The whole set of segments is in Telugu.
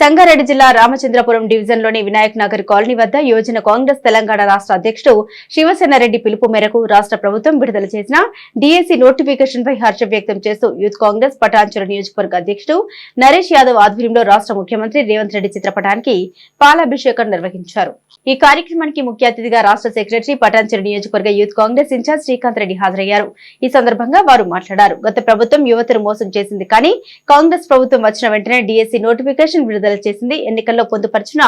సంగారెడ్డి జిల్లా రామచంద్రపురం డివిజన్లోని వినాయక్ నగర్ కాలనీ వద్ద యోజన కాంగ్రెస్ తెలంగాణ రాష్ట్ర అధ్యక్షుడు శివసేన రెడ్డి పిలుపు మేరకు రాష్ట్ర ప్రభుత్వం విడుదల చేసిన డీఏసీ నోటిఫికేషన్ పై హర్షం వ్యక్తం చేస్తూ యూత్ కాంగ్రెస్ పటాన్చెరు నియోజకవర్గ అధ్యక్షుడు నరేష్ యాదవ్ ఆధ్వర్యంలో రాష్ట్ర ముఖ్యమంత్రి రేవంత్ రెడ్డి చిత్రపటానికి పాలాభిషేకం నిర్వహించారు. ఈ కార్యక్రమానికి ముఖ్య అతిథిగా రాష్ట్ర సెక్రటరీ పటాన్చెరు నియోజకవర్గ youth Congress incharge Srikanth Reddy హాజరయ్యారు. ఈ సందర్భంగా వారు మాట్లాడారు. గత ప్రభుత్వం యువతను మోసం చేసింది కానీ కాంగ్రెస్ ప్రభుత్వం వచ్చిన వెంటనే డిఎస్సి నోటిఫికేషన్ విడుదల విడుదల చేసింది. ఎన్నికల్లో పొందుపరిచిన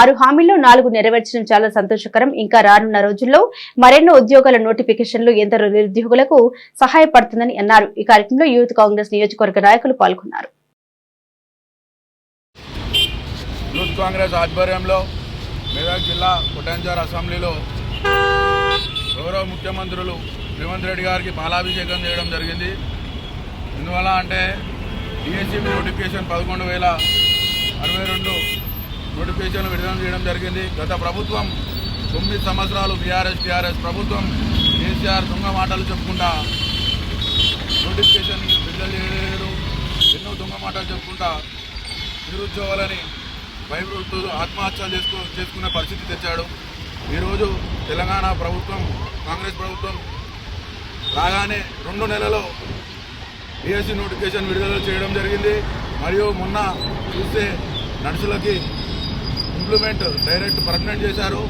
ఆరు హామీల్లో నాలుగు నెరవేర్చడం చాలా సంతోషకరం. ఇంకా రానున్న రోజుల్లో మరెన్నో ఉద్యోగాల నోటిఫికేషన్లు ఎందరో నిరుద్యోగులకు సహాయపడుతుందని అన్నారు. ఈ కార్యక్రమంలో యూత్ కాంగ్రెస్ నియోజకవర్గ నాయకులు పాల్గొన్నారు. యూత్ కాంగ్రెస్ ఆధ్వర్యంలో మెదక్ జిల్లా పుటాంచార్ అసెంబ్లీలో గౌరవ ముఖ్యమంత్రులు రేవంత్ రెడ్డి గారికి పాలాభిషేకం చేయడం జరిగింది. ఎందువల్ల అంటే డిఎస్సీ నోటిఫికేషన్ పదకొండు వేల అరవై రెండు నోటిఫికేషన్లు విడుదల చేయడం జరిగింది. గత ప్రభుత్వం తొమ్మిది సంవత్సరాలు బీఆర్ఎస్ టీఆర్ఎస్ ప్రభుత్వం కేసీఆర్ దొంగ మాటలు చెప్పుకుంటా నోటిఫికేషన్ విడుదల చేయలేదు. ఎన్నో దొంగ మాటలు చెప్పుకుంటా నిరుద్యోగులని భయపడుతూ ఆత్మహత్యలు చేసుకో చేసుకునే పరిస్థితి తెచ్చాడు. ఈరోజు తెలంగాణ ప్రభుత్వం కాంగ్రెస్ ప్రభుత్వం రాగానే రెండు నెలలో డిఎస్సి నోటిఫికేషన్ విడుదల చేయడం జరిగింది. మరియు మొన్న చూస్తే నర్సులకి ఇంప్లిమెంట్ డైరెక్ట్ పర్మనెంట్ చేశారు.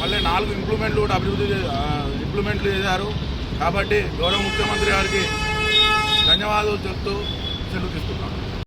మళ్ళీ నాలుగు ఇంప్లిమెంట్లు కూడా అభివృద్ధి చే- ఇంప్లిమెంట్లు చేశారు. కాబట్టి గౌరవ ముఖ్యమంత్రి గారికి ధన్యవాదాలు చెప్తూ సెలవు తీసుకున్నాను